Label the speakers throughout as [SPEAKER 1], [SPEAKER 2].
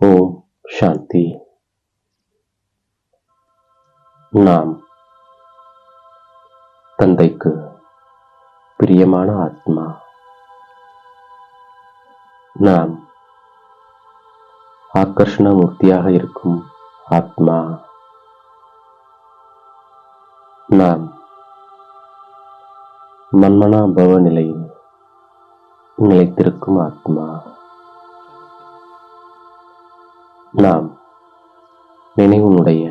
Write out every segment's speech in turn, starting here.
[SPEAKER 1] ஓம் சாந்தி நாம் தந்தைக்கு பிரியமான ஆத்மா நாம் ஆக்கர்ஷண மூர்த்தியாக இருக்கும் ஆத்மா நாம் மன்மனா பவ நிலையில் நிலைத்திருக்கும் ஆத்மா நாம் நினைவுனுடைய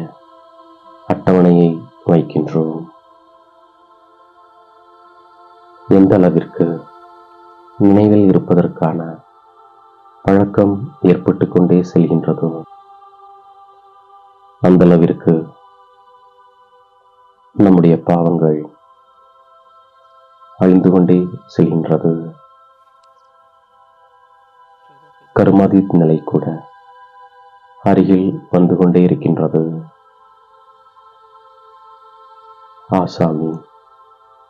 [SPEAKER 1] அட்டவணையை வைக்கின்றோம். எந்த அளவிற்கு நினைவில் இருப்பதற்கான பழக்கம் ஏற்பட்டு கொண்டே செல்கின்றதோ அந்த அளவிற்கு நம்முடைய பாவங்கள் அழிந்து கொண்டே செல்கின்றது. கருமாதி நிலை கூட அருகில் வந்து கொண்டே இருக்கின்றது. ஆசாமி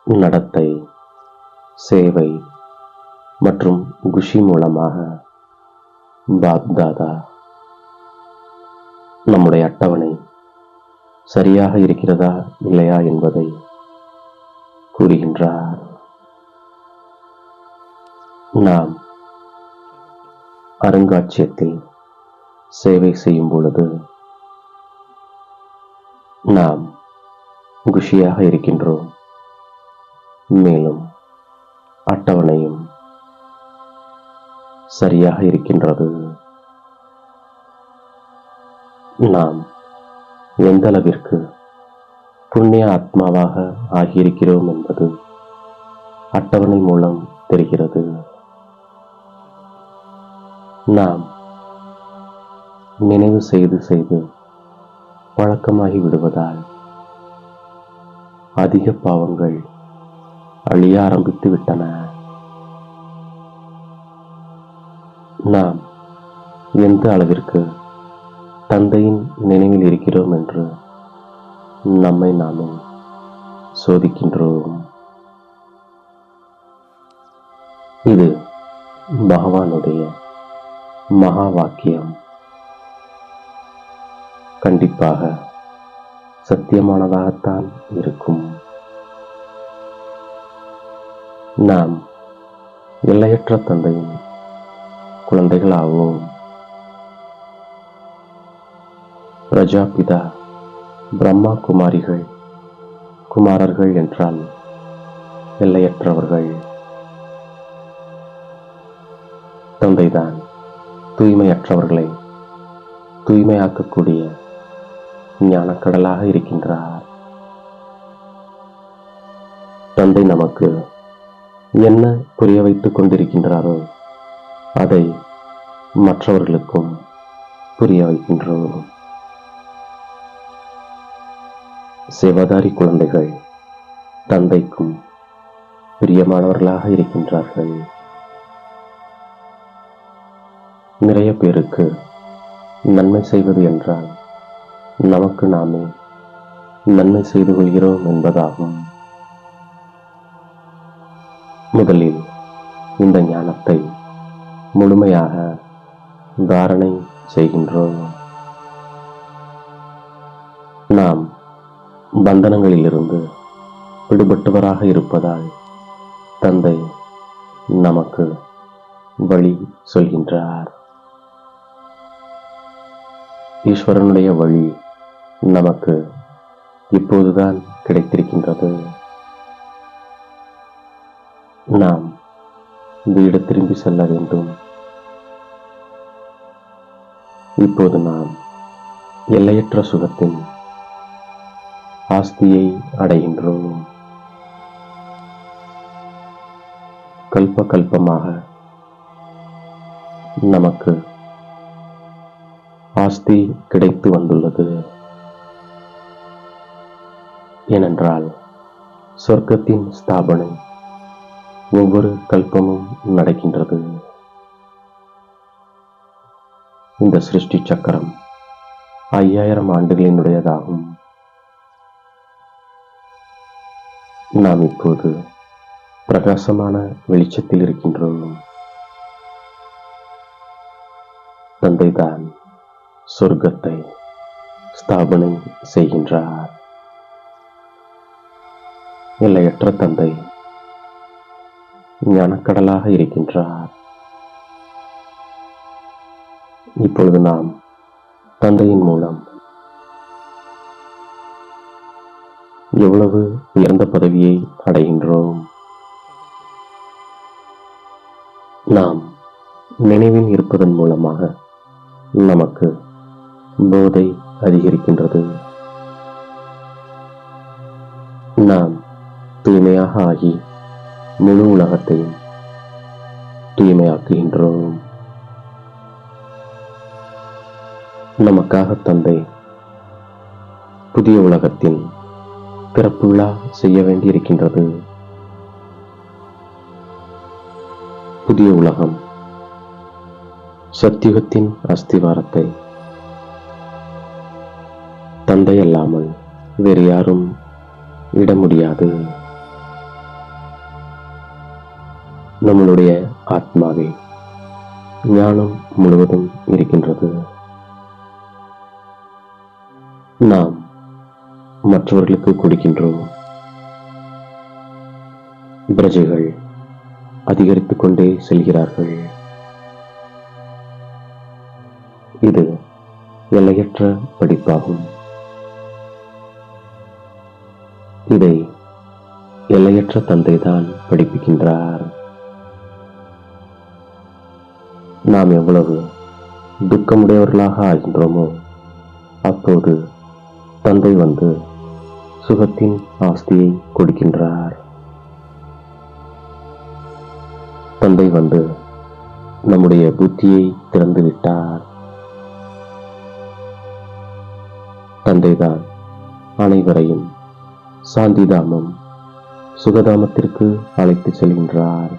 [SPEAKER 1] நடத்தை சேவை மற்றும் குஷி மூலமாக பாப்தாதா நம்முடைய அட்டவணை சரியாக இருக்கிறதா இல்லையா என்பதை கூறுகின்றார். நாம் அருங்காட்சியகத்தில் சேவை செய்யும் பொழுது நாம் குஷியாக இருக்கின்றோம். மேலும் அட்டவணையும் சரியாக இருக்கின்றது. நாம் எந்த அளவிற்கு புண்ணிய ஆத்மாவாக ஆகியிருக்கிறோம் என்பது அட்டவணை மூலம் தெரிகிறது. நாம் நினைவு செய்து செய்து பழக்கமாகி விடுவதால் அதிக பாவங்கள் அழிய ஆரம்பித்து விட்டன. நாம் எந்த அளவிற்கு தந்தையின் நினைவில் இருக்கிறோம் என்று நம்மை நாமே சோதிக்கின்றோம். இது பகவானுடைய மகா வாக்கியம். கண்டிப்பாக சத்தியமானதாகத்தான் இருக்கும். நாம் எல்லையற்ற தந்தையின் குழந்தைகளாவோம் பிரஜாபிதா பிரம்மா குமாரிகள் குமாரர்கள் என்றால் எல்லையற்றவர்கள். தந்தைதான் தூய்மையற்றவர்களை தூய்மையாக்கக்கூடிய ஞானக்கடலாக இருக்கின்றார். தந்தை நமக்கு என்ன புரிய வைத்துக் கொண்டிருக்கின்றாரோ அதை மற்றவர்களுக்கும் புரிய வைக்கின்றோம். சேவாதாரி குழந்தைகள் தந்தைக்கும் பிரியமானவர்களாக இருக்கின்றார்கள். நிறைய பேருக்கு நன்மை செய்வது என்றால் நமக்கு நாமே நன்மை செய்து கொள்கிறோம் என்பதாகும். முதலில் இந்த ஞானத்தை முழுமையாக தாரணை செய்கின்றோம். நாம் பந்தனங்களிலிருந்து விடுபட்டவராக இருப்பதால் தந்தை நமக்கு வழி சொல்கின்றார். ஈஸ்வரனுடைய வழி நமக்கு இப்போதுதான் கிடைத்திருக்கின்றது. நாம் வீடு திரும்பி செல்ல வேண்டும். இப்போது நாம் எல்லையற்ற சுகத்தின் ஆஸ்தியை அடைகின்றோம். கல்ப கல்பமாக நமக்கு ஆஸ்தி கிடைத்து வந்துள்ளது. ஏனென்றால் சொர்க்கத்தின் ஸ்தாபனை ஒவ்வொரு கல்பமும் நடக்கின்றது. இந்த சிருஷ்டி சக்கரம் ஐயாயிரம் ஆண்டுகளினுடையதாகும். நாம் இப்போது பிரகாசமான வெளிச்சத்தில் இருக்கின்றோம். தந்தைதான் சொர்க்கத்தை ஸ்தாபனை செய்கின்றார். எல்லையற்ற தந்தை ஞானக்கடலாக இருக்கின்றார். இப்பொழுது நாம் தந்தையின் மூலம் எவ்வளவு உயர்ந்த பதவியை அடைகின்றோம்? நாம் நினைவில் இருப்பதன் மூலமாக நமக்கு போதை அதிகரிக்கின்றது. தூய்மையாக ஆகி முழு உலகத்தையும் தூய்மையாக்குகின்றோம். நமக்காக தந்தை புதிய உலகத்தின் பிறப்பு விழா செய்ய வேண்டியிருக்கின்றது. புதிய உலகம் சத்தியுகத்தின் அஸ்திவாரத்தை தந்தை அல்லாமல் வேறு யாரும் இட முடியாது. நம்மளுடைய ஆத்மாவை ஞானம் முழுவதும் இருக்கின்றது. நாம் மற்றவர்களுக்கு கொடுக்கின்றோம். பிரஜைகள் அதிகரித்துக் கொண்டே செல்கிறார்கள். இது எல்லையற்ற படிப்பாகும். இதை எல்லையற்ற தந்தைதான் படிப்பிக்கின்றார். நாம் எவ்வளவு துக்கமுடையவர்களாக ஆகின்றோமோ அப்போது தந்தை வந்து சுகத்தின் ஆஸ்தியை கொடுக்கின்றார். தந்தை வந்து நம்முடைய புத்தியை திறந்து விட்டார் தந்தைதான் அனைவரையும் சாந்திதாமம் சுகதாமத்திற்கு அழைத்து செல்கின்றார்.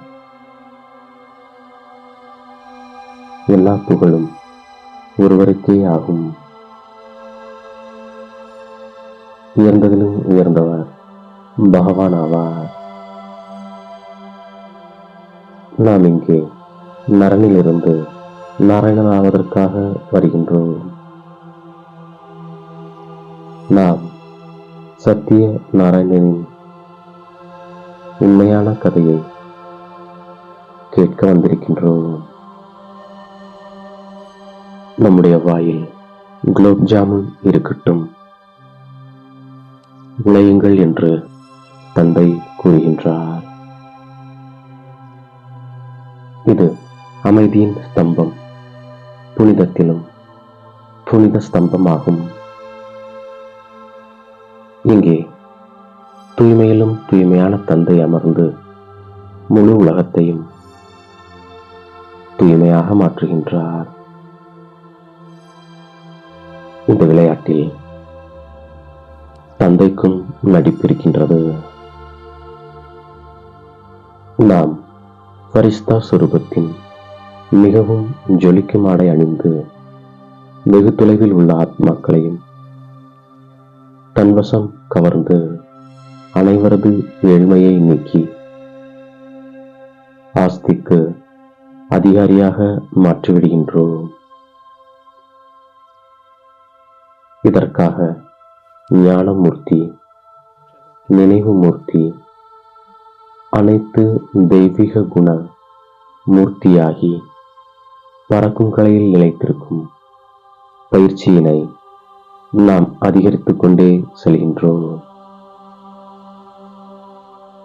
[SPEAKER 1] எல்லா புகழும் ஒருவருக்கே ஆகும். உயர்ந்ததிலும் உயர்ந்தவர் பகவான் ஆவார் நாம் இங்கே நரனிலிருந்து நாராயணனாவதற்காக வருகின்றோம். நாம் சத்திய நாராயணனின் உண்மையான கதையை கேட்க வந்திருக்கின்றோம். நம்முடைய வாயில் குலோப் ஜாமுன் இருக்கட்டும். உழையுங்கள் என்று தந்தை கூறுகின்றார். இது அமைதியின் ஸ்தம்பம். புனிதத்திலும் புனித ஸ்தம்பமாகும். இங்கே தூய்மையிலும் தூய்மையான தந்தை அமர்ந்து முழு உலகத்தையும் தூய்மையாக மாற்றுகின்றார். இந்த விளையாட்டில் தந்தைக்கும் நடிப்பிருக்கின்றது நாம் ஃபரிஸ்தா சுரூபத்தின் மிகவும் ஜொலிக்கும் ஆடை அணிந்து வெகு தொலைவில் உள்ள ஆத்மாக்களையும் தன்வசம் கவர்ந்து அனைவரது ஏழ்மையை நீக்கி ஆஸ்திக்கு அதிகாரியாக மாற்றிவிடுகின்றோம். இதற்காக ஞானமூர்த்தி நினைவு மூர்த்தி அனைத்து தெய்வீக குண மூர்த்தியாகி பறக்கும் கலையில் நிலைத்திருக்கும் பயிற்சியினை நாம் அதிகரித்துக் கொண்டே செல்கின்றோம்.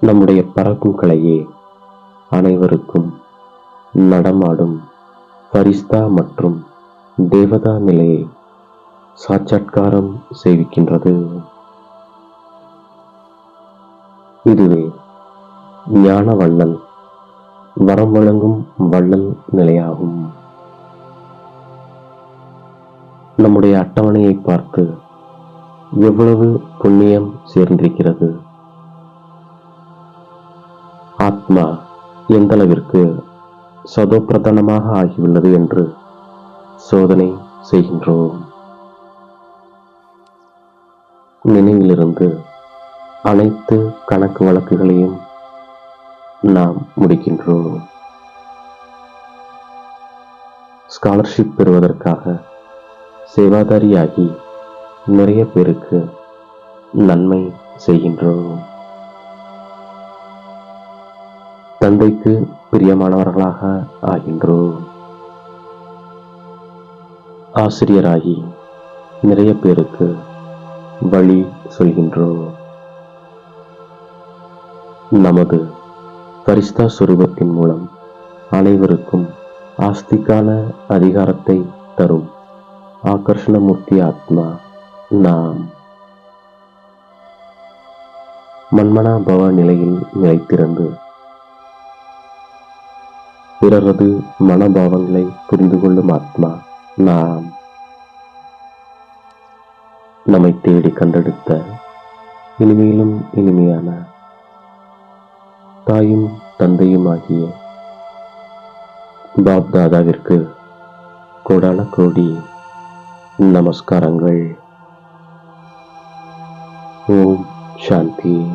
[SPEAKER 1] நம்முடைய பறக்கும் கலையே அனைவருக்கும் நடமாடும் பரிஸ்தா மற்றும் தேவதா நிலையை சாட்சாத்காரம் செய்விக்கின்றது. இதுவே ஞான வள்ளல் வரம் வழங்கும் வள்ளல் நிலையாகும். நம்முடைய அட்டவணையை பார்த்து எவ்வளவு புண்ணியம் சேர்ந்திருக்கிறது? ஆத்மா எந்தளவிற்கு சதோப்பிரதானமாக ஆகியுள்ளது என்று சோதனை செய்கின்றோம். நினைவிலிருந்து அனைத்து கணக்கு வழக்குகளையும் நாம் முடிக்கின்றோம். ஸ்காலர்ஷிப் பெறுவதற்காக சேவாதாரியாகி நிறைய பேருக்கு நன்மை செய்கின்றோம். தந்தைக்கு பிரியமானவர்களாக ஆகின்றோம். ஆசிரியராகி நிறைய பேருக்கு வழி சொல்கின்றோம் நமது பரிஸ்தா சுரூபத்தின் மூலம் அனைவருக்கும் ஆஸ்திக்கான அதிகாரத்தை தரும் ஆகர்ஷணமூர்த்தி ஆத்மா நாம். மன்மனா பவ நிலையில் நிலைத்திருந்து பிறரது மனபாவங்களை புரிந்து கொள்ளும் ஆத்மா நாம். நம்மை தேடி கண்டெடுத்த இனிமையிலும் இனிமையான தாயும் தந்தையும் ஆகிய பாப் தாதாவிற்கு கோடான கோடி நமஸ்காரங்கள். ஓம் சாந்தி.